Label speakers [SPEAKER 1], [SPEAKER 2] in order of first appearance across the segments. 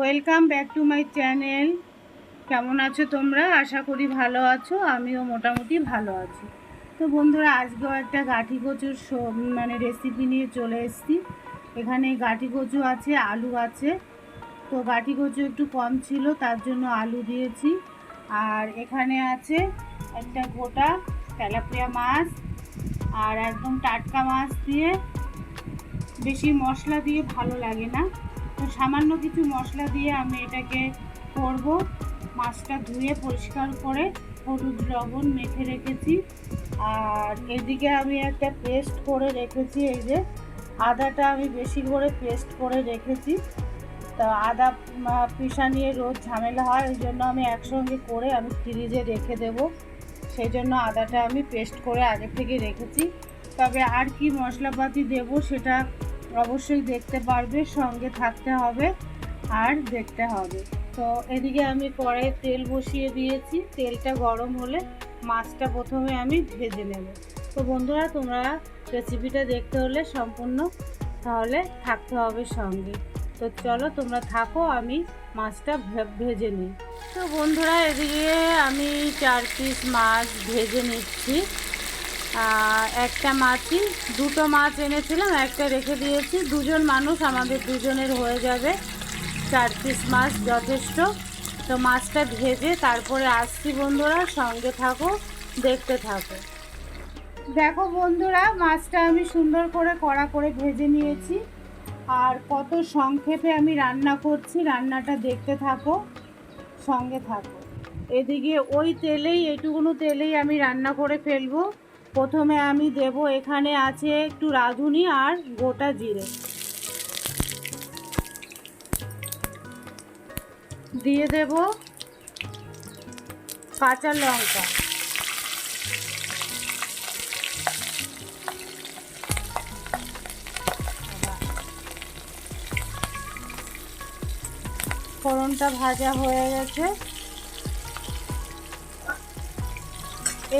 [SPEAKER 1] Welcome back to my channel কেমন আছো তোমরা? আশা করি ভালো আছো, আমিও মোটামুটি ভালো আছি। তো বন্ধুরা, আজকেও একটা গাঠি কচুর মানে রেসিপি নিয়ে চলে এসেছি। এখানে গাঠি কচু আছে, আলু আছে। তো গাঠি কচু একটু কম ছিল, তার জন্য আলু দিয়েছি। আর এখানে আছে একটা গোটা তেলাপিয়া মাছ আর একদম টাটকা মাছ দিয়ে বেশি মশলা দিয়ে ভালো লাগে না। তো সামান্য কিছু মশলা দিয়ে আমি এটাকে করব। মাছটা ধুয়ে পরিষ্কার করে হলুদ লবণ মেখে রেখেছি। আর এদিকে আমি একটা পেস্ট করে রেখেছি, এই যে আদাটা আমি বেশি করে পেস্ট করে রেখেছি। তো আদা পিসা নিয়ে রোজ ঝামেলা হয় ওই জন্য আমি একসঙ্গে করে আমি ফ্রিজে রেখে দেব। সেই জন্য আদাটা আমি পেস্ট করে আগে থেকে রেখেছি। তবে আর কি মশলাপাতি দেব সেটা অবশ্যই দেখতে পারবে, সঙ্গে থাকতে হবে আর দেখতে হবে। তো এদিকে আমি কড়াইয়ে তেল বসিয়ে দিয়েছি, তেলটা গরম হলে মাছটা প্রথমে আমি ভেজে নেব। তো বন্ধুরা, তোমরা রেসিপিটা দেখতে হলে সম্পূর্ণ তাহলে থাকতে হবে সঙ্গে। তো চলো তোমরা থাকো, আমি মাছটা ভেজে নিই। তো বন্ধুরা, এদিকে আমি চার পিস মাছ ভেজে নিচ্ছি। একটা মাছই দুটো মাছ এনেছিলাম, একটা রেখে দিয়েছি। দুজন মানুষ, আমাদের দুজনের হয়ে যাবে চার পিস মাছ যথেষ্ট। তো মাছটা ভেজে তারপরে আসছি বন্ধুরা, সঙ্গে থাকো, দেখতে থাকো। দেখো বন্ধুরা, মাছটা আমি সুন্দর করে কড়া করে ভেজে নিয়েছি। আর কত সংক্ষেপে আমি রান্না করছি, রান্নাটা দেখতে থাকো, সঙ্গে থাকো। এদিকে ওই তেলেই এইটুকুনো তেলেই আমি রান্না করে ফেলব। প্রথমে আমি দেব এখানে আছে একটু রাঁধুনি আর গোটা জিরে। দিয়ে দেব কাঁচা লঙ্কা। ফোড়নটা ভাজা হয়ে গেছে।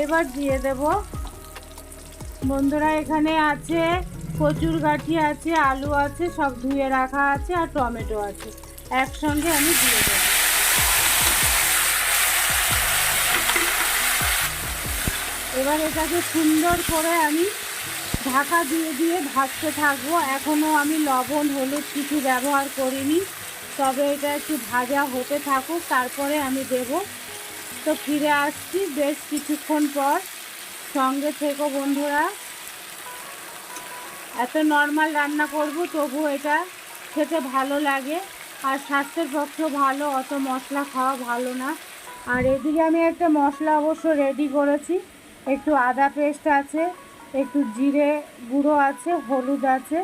[SPEAKER 1] এবার দিয়ে দেব বন্ধুরা এখানে আছে, কচুর গাঠি আছে, আলু আছে, সব ধুয়ে রাখা আছে আর টমেটো আছে। একসঙ্গে আমি দিয়ে দেবো। এবার এটাকে সুন্দর করে আমি ঢাকা দিয়ে দিয়ে ভাজতে থাকব। এখনও আমি লবণ, হলুদ কিছু ব্যবহার করিনি। তবে এটা একটু ভাজা হতে থাকুক, তারপরে আমি দেব। তো ফিরে আসছি বেশ কিছুক্ষণ পর। সঙ্গে থেকো বন্ধুরা। এত নর্মাল রান্না করব তবু এটা খেতে ভালো লাগে। আর স্বাস্থ্যের পক্ষেও ভালো, অত মশলা খাওয়া ভালো না। আর এদিকে আমি একটা মশলা অবশ্য রেডি করেছি। একটু আদা পেস্ট আছে, একটু জিরে গুঁড়ো আছে, হলুদ আছে,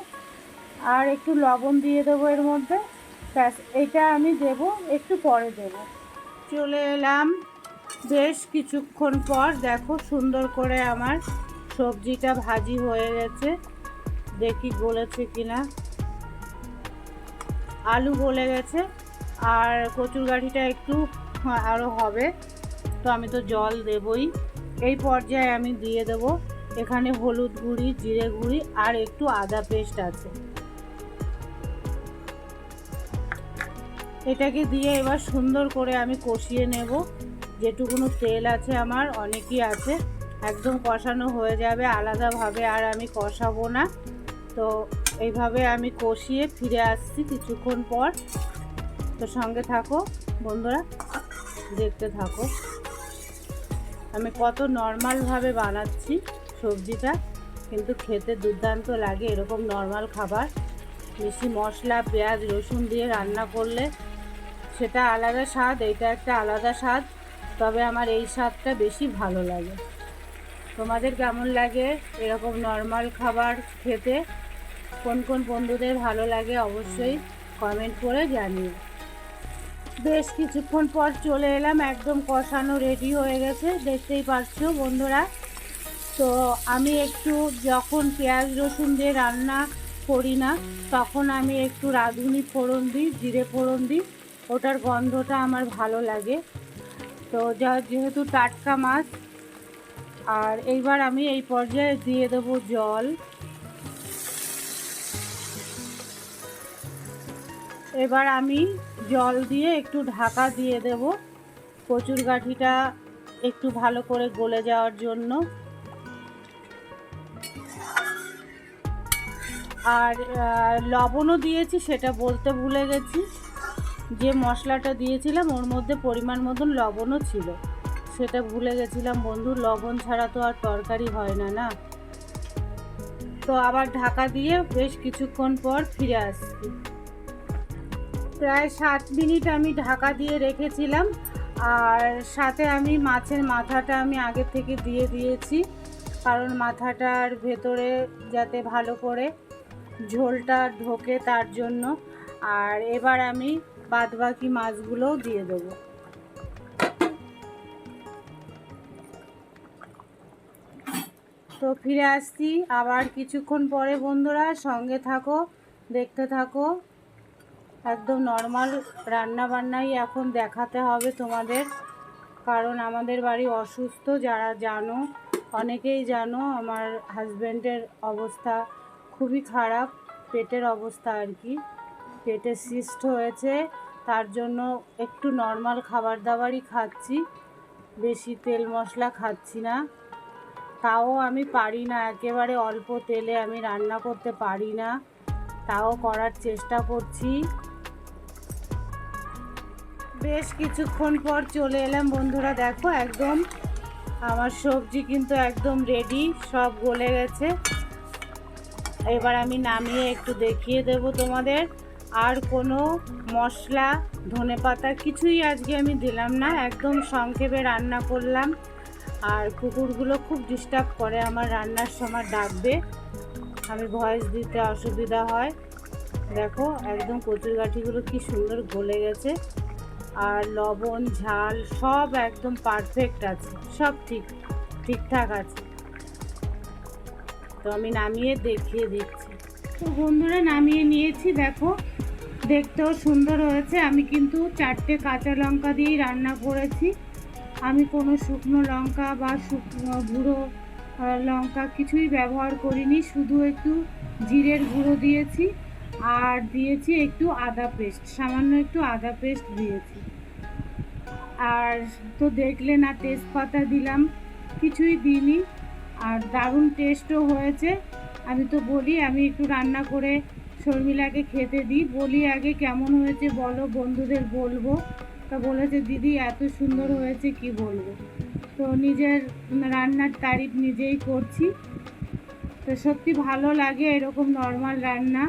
[SPEAKER 1] আর একটু লবণ দিয়ে দেবো এর মধ্যে। ব্যাস, এটা আমি দেব, একটু পরে দেব। চলে এলাম। বেশ কিছুক্ষণ পর দেখো সুন্দর করে আমার সবজিটা ভাজি হয়ে গেছে। দেখি গলেছে কিনা। আলু গলে গেছে, আর কচুর গাড়িটা একটু আরও হবে। তো আমি তো জল দেবই। এই পর্যায়ে আমি দিয়ে দেব এখানে হলুদ গুঁড়ি, জিরে গুঁড়ি, আর একটু আদা পেস্ট আছে। এটাকে দিয়ে এবার সুন্দর করে আমি কষিয়ে নেব। যেটুকুনো তেল আছে আমার, অনেকই আছে। একদম কষানো হয়ে যাবে আলাদাভাবে, আর আমি কষাবো না। তো এইভাবে আমি কষিয়ে ফিরে আসছি কিছুক্ষণ পর। তো সঙ্গে থাকো বন্ধুরা, দেখতে থাকো। আমি কত নর্মালভাবে বানাচ্ছি সবজিটা, কিন্তু খেতে দুর্দান্ত লাগে এরকম নর্মাল খাবার। বেশি মশলা, পেঁয়াজ, রসুন দিয়ে রান্না করলে সেটা আলাদা স্বাদ, এটা একটা আলাদা স্বাদ। তবে আমার এই স্বাদটা বেশি ভালো লাগে। তোমাদের কেমন লাগে এরকম নর্মাল খাবার খেতে? কোন কোন বন্ধুদের ভালো লাগে অবশ্যই কমেন্ট করে জানিও। বেশ কিছুক্ষণ পর চলে এলাম, একদম কষানো রেডি হয়ে গেছে, দেখতেই পাচ্ছো বন্ধুরা। তো আমি একটু যখন পেঁয়াজ রসুন দিয়ে রান্না করি না, তখন আমি একটু রাঁধুনি ফোড়ন দিই, জিরে ফোড়ন দিই, ওটার গন্ধটা আমার ভালো লাগে। তো যা, যেহেতু টাটকা মাছ, আর এইবার আমি এই পর্যায়ে দিয়ে দেবো জল। এবার আমি জল দিয়ে একটু ঢাকা দিয়ে দেব কচুর গাঠিটা একটু ভালো করে গলে যাওয়ার জন্য। আর লবণও দিয়েছি, সেটা বলতে ভুলে গেছি। যে মশলাটা দিয়েছিলাম, ওর মধ্যে পরিমাণ মতন লবণও ছিল। সেটা ভুলে গেছিলাম বন্ধু, লবণ ছাড়া তো আর তরকারি হয় না না? তো আবার ঢাকা দিয়ে বেশ কিছুক্ষণ পর ফিরে আসছি। প্রায় সাত মিনিট আমি ঢাকা দিয়ে রেখেছিলাম, আর সাথে আমি মাছের মাথাটা আমি আগে থেকে দিয়ে দিয়েছি, কারণ মাথাটার ভেতরে যাতে ভালো করে ঝোলটা ঢোকে তার জন্য। আর এবার আমি বাদবাকি মাছগুলোও দিয়ে দেবো। তো ফিরে আসছি আবার কিছুক্ষণ পরে বন্ধুরা, সঙ্গে থাকো, দেখতে থাকো। একদম নর্মাল রান্না বান্নাই এখন দেখাতে হবে তোমাদের। কারণ আমাদের বাড়ি অসুস্থ, যারা জানো, অনেকেই জানো, আমার হাজব্যান্ডের অবস্থা খুবই খারাপ, পেটের অবস্থা আর কি। পেটে সিস্ট হয়েছে, তার জন্য একটু নর্মাল খাবার দাবারই খাচ্ছি, বেশি তেল মশলা খাচ্ছি না। তাও আমি পারি না, একেবারে অল্প তেলে আমি রান্না করতে পারি না। তাও করার চেষ্টা করছি। বেশ কিছুক্ষণ পর চলে এলাম বন্ধুরা, দেখো একদম আমার সবজি কিন্তু একদম রেডি সব গলে গেছে। এবার আমি নামিয়ে একটু দেখিয়ে দেব তোমাদের। আর কোনো মশলা, ধনে পাতা কিছুই আজকে আমি দিলাম না। একদম সংক্ষেপে রান্না করলাম। আর কুকুরগুলো খুব ডিস্টার্ব করে আমার রান্নার সময় ডাকবে। আমি ভয়েস দিতে অসুবিধা হয়। দেখো একদম কচুর গাঠিগুলো কি সুন্দর গলে গেছে। আর লবণ, ঝাল সব একদম পারফেক্ট আছে। সব ঠিক, ঠিকঠাক আছে। তো আমি নামিয়ে দেখিয়ে দিচ্ছি। তো বন্ধুরা, নামিয়ে নিয়েছি। দেখো, দেখতেও সুন্দর হয়েছে। আমি কিন্তু চারটে কাঁচা লঙ্কা দিয়েই রান্না করেছি। আমি কোনো শুকনো লঙ্কা বা শুকনো গুঁড়ো লঙ্কা কিছুই ব্যবহার করিনি। শুধু একটু জিরের গুঁড়ো দিয়েছি আর দিয়েছি একটু আদা পেস্ট। সামান্য একটু আদা পেস্ট দিয়েছি। আর তো দেখলে না, তেজপাতা দিলাম। কিছুই দিইনি। আর দারুণ টেস্টও হয়েছে। আমি তো বলি, আমি একটু রান্না করে শর্মিলাকে খেতে দিই। বলি আগে কেমন হয়েছে বলো, বন্ধুদের বলব। তা বলেছে, দিদি, এত সুন্দর হয়েছে, কি বলব? তো নিজের রান্নার তারিফ নিজেই করছি। তো সত্যি ভালো লাগে এরকম নর্মাল রান্না।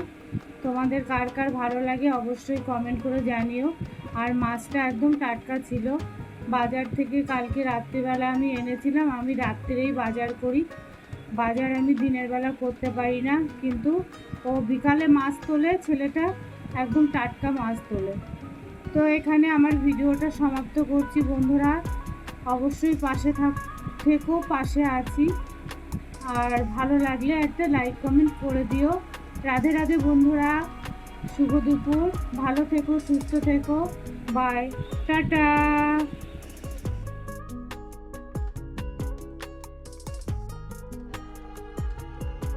[SPEAKER 1] তোমাদের কার কার ভালো লাগে অবশ্যই কমেন্ট করে জানিও। আর মাছটা একদম টাটকা ছিল। বাজার থেকে কালকে রাত্রিবেলা আমি এনেছিলাম, আমি রাত্রেই বাজার করি। বাজার আমি দিনের বেলা করতে পারি না, কিন্তু ও বিকালে মাছ তোলে, ছেলেটা একদম টাটকা মাছ তোলে। তো এখানে আমার ভিডিওটা সমাপ্ত করছি বন্ধুরা। অবশ্যই পাশে থাক, থেকো, পাশে আছি। আর ভালো লাগলে একটা লাইক, কমেন্ট করে দিও। রাধে রাধে বন্ধুরা, শুভ দুপুর। ভালো থেকো, সুস্থ থেকো। Bye, tata.